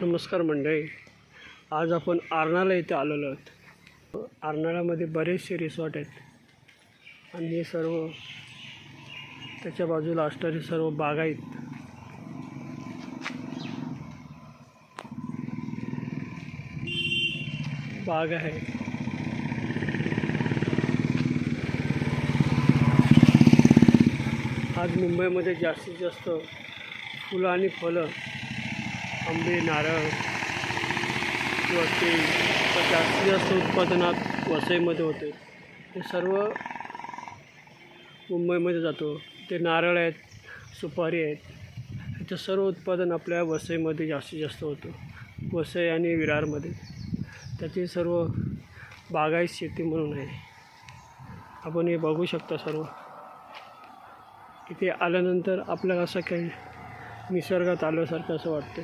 नमस्कार मंडळी. आज आपण आरणाला इथे आलेलो आहोत. आरणाळ्यामध्ये बरेचसे रिसॉर्ट आहेत. आणि हे सर्व त्याच्या बाजूला असणारे सर्व बागा आहेत. बाग आहे. आज मुंबईमध्ये जास्तीत जास्त फुलं आणि फळं आंबे नारळ किंवा ते जास्तीत जास्त उत्पादनात वसईमध्ये होते. हे सर्व मुंबईमध्ये जातो. ते नारळ आहेत सुपारी आहेत. ह्याचं सर्व उत्पादन आपल्या वसईमध्ये जास्तीत जास्त होतं. वसई आणि विरारमध्ये. त्याची सर्व बागायत शेती म्हणून आहे. आपण हे बघू शकता सर्व. इथे आल्यानंतर आपल्याला असं काही निसर्गात आल्यासारखं असं वाटतं.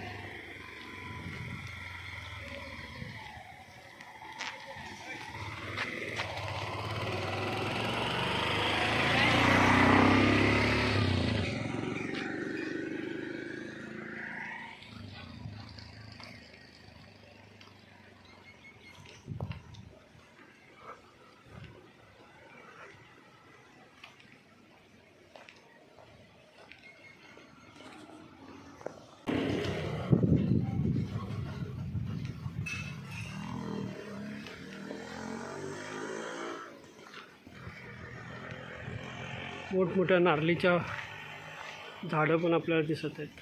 मोठमोठ्या नारळीच्या झाडं पण आपल्याला दिसत आहेत.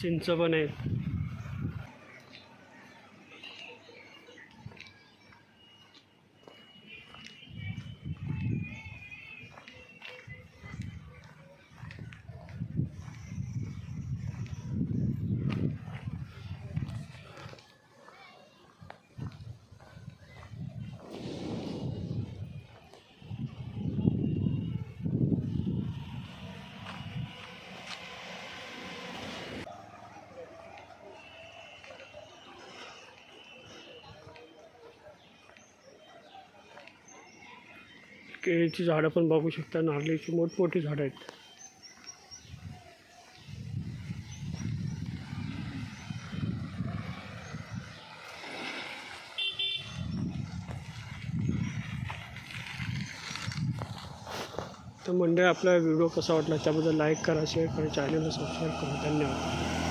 चिंच पण आहेत. केळीची झाडं पण बघू शकता नारळीची मोठमोठी झाडं आहेत. तर मंडळ आपला व्हिडिओ कसा वाटला त्याबद्दल लाईक करा शेअर करा चॅनलला सबस्क्राईब करा. धन्यवाद.